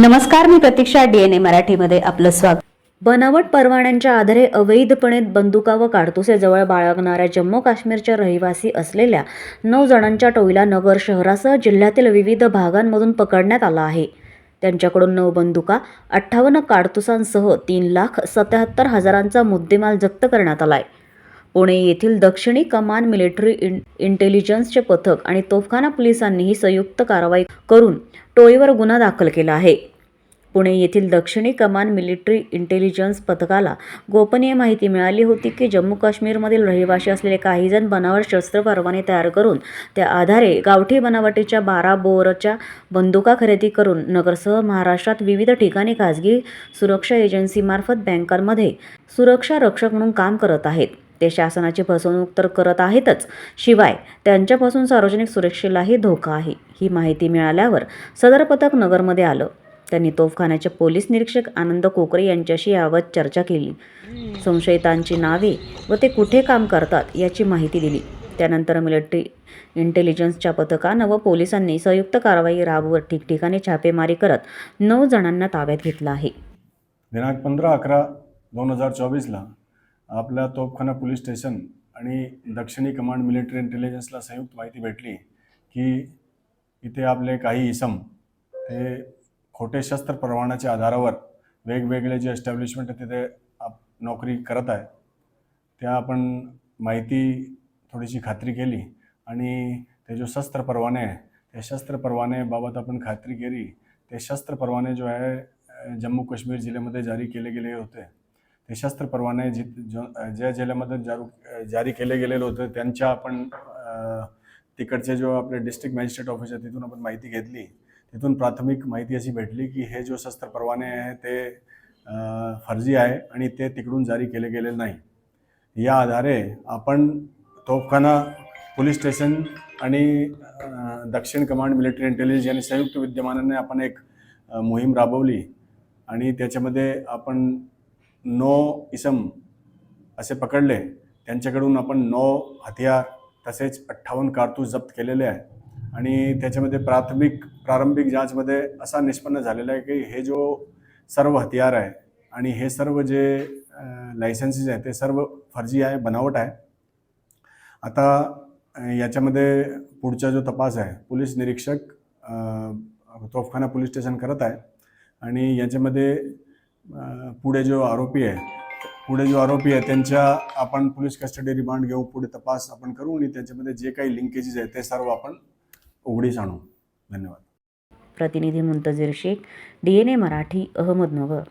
नमस्कार मी प्रतीक्षा डीएनए मराठीमध्ये आपलं स्वागत. बनावट परवान्यांच्या आधारे अवैधपणे बंदुका व काडतुसे जवळ बाळगणाऱ्या जम्मू काश्मीरच्या रहिवासी असलेल्या नऊ जणांच्या टोळीला नगर शहरासह जिल्ह्यातील विविध भागांमधून पकडण्यात आला आहे. त्यांच्याकडून नऊ बंदुका अठ्ठावन्न काडतुसांसह तीन लाख सत्याहत्तर हजारांचा मुद्देमाल जप्त करण्यात आला आहे पुणे येथील दक्षिणी कमान मिलिटरी इन इंटेलिजन्सचे पथक आणि तोफखाना पोलिसांनीही संयुक्त कारवाई करून टोळीवर गुन्हा दाखल केला आहे. पुणे येथील दक्षिणी कमान मिलिटरी इंटेलिजन्स पथकाला गोपनीय माहिती मिळाली होती की जम्मू काश्मीरमधील रहिवासी असलेले काहीजण बनावट शस्त्र परवाने तयार करून त्या आधारे गावठी बनावटीच्या बारा बोरच्या बंदुका खरेदी करून नगरसह महाराष्ट्रात विविध ठिकाणी खाजगी सुरक्षा एजन्सीमार्फत बँकांमध्ये सुरक्षा रक्षक म्हणून काम करत आहेत. ते शासनाची फसवणूक तर करत आहेतच शिवाय त्यांच्यापासून सार्वजनिक सुरक्षेलाही धोका आहे. ही माहिती मिळाल्यावर सदर पथक नगरमध्ये आलं. त्यांनी तोफखान्याचे पोलीस निरीक्षक आनंद कोकरे यांच्याशी यावत चर्चा केली. संशयितांची नावे व ते कुठे काम करतात याची माहिती दिली. त्यानंतर मिलिटरी इंटेलिजन्सच्या पथकानं व पोलिसांनी संयुक्त कारवाई राबवत ठिकठिकाणी छापेमारी करत नऊ जणांना ताब्यात घेतलं आहे. दिनांक पंधरा अकरा दोन हजार चोवीसला आपल्या तोफखाना पोलीस स्टेशन आणि दक्षिणी कमांड मिलिटरी इंटेलिजन्सला संयुक्त माहिती भेटली की इथे आपले काही इसम ते खोटे शस्त्र परवान्याच्या आधारावर वेगवेगळे जे एस्टॅब्लिशमेंट तिथे आप नोकरी करत आहे. त्या आपण माहिती थोडीशी खात्री केली आणि ते जो शस्त्र परवाने आहे त्या शस्त्र परवानेबाबत आपण खात्री केली. ते शस्त्र परवाने जो आहे जम्मू काश्मीर जिल्ह्यामध्ये जारी केले गेले होते. ते शस्त्र परवाने जि जो ज्या जिल्ह्यामध्ये जारू जारी केले गेलेले होते त्यांच्या आपण तिकडचे जो आपले डिस्ट्रिक्ट मॅजिस्ट्रेट ऑफिस आहे तिथून आपण माहिती घेतली. तिथून प्राथमिक माहिती अशी भेटली की हे जो शस्त्र परवाने आहे ते फर्जी आहे आणि ते तिकडून जारी केले गेले नाही. या आधारे आपण तोफखाना पोलीस स्टेशन आणि दक्षिण कमांड मिलिटरी इंटेलिजन्स यांनी संयुक्त विद्यमानाने आपण एक मोहीम राबवली आणि त्याच्यामध्ये आपण नो इसम असे पकडले. त्यांच्याकडून आपण नो हथियार तसेच अठ्ठावन्न कारतूस जप्त केलेले आहे. आणि त्याच्यामध्ये प्राथमिक प्रारंभिक जांचमध्ये असा निष्पन्न झालेला आहे की हे जो सर्व हथियार आहे आणि हे सर्व जे लायसन्सेस आहे ते सर्व फर्जी आहे बनावट आहे. आता याच्यामध्ये पुढचा जो तपास आहे पोलीस निरीक्षक तोफखाना पोलीस स्टेशन करत आहे. आणि याच्यामध्ये पुढे जो आरोपी आहे पुढे जो आरोपी आहे त्यांच्या आपण पोलीस कस्टडी रिमांड घेऊ पुढे तपास आपण करू आणि त्याच्यामध्ये जे काही लिंकेजेस आहे ते सर्व आपण उघडीस आणू. धन्यवाद. प्रतिनिधी Muntazir Shaikh D N A Marathi Ahmednagar.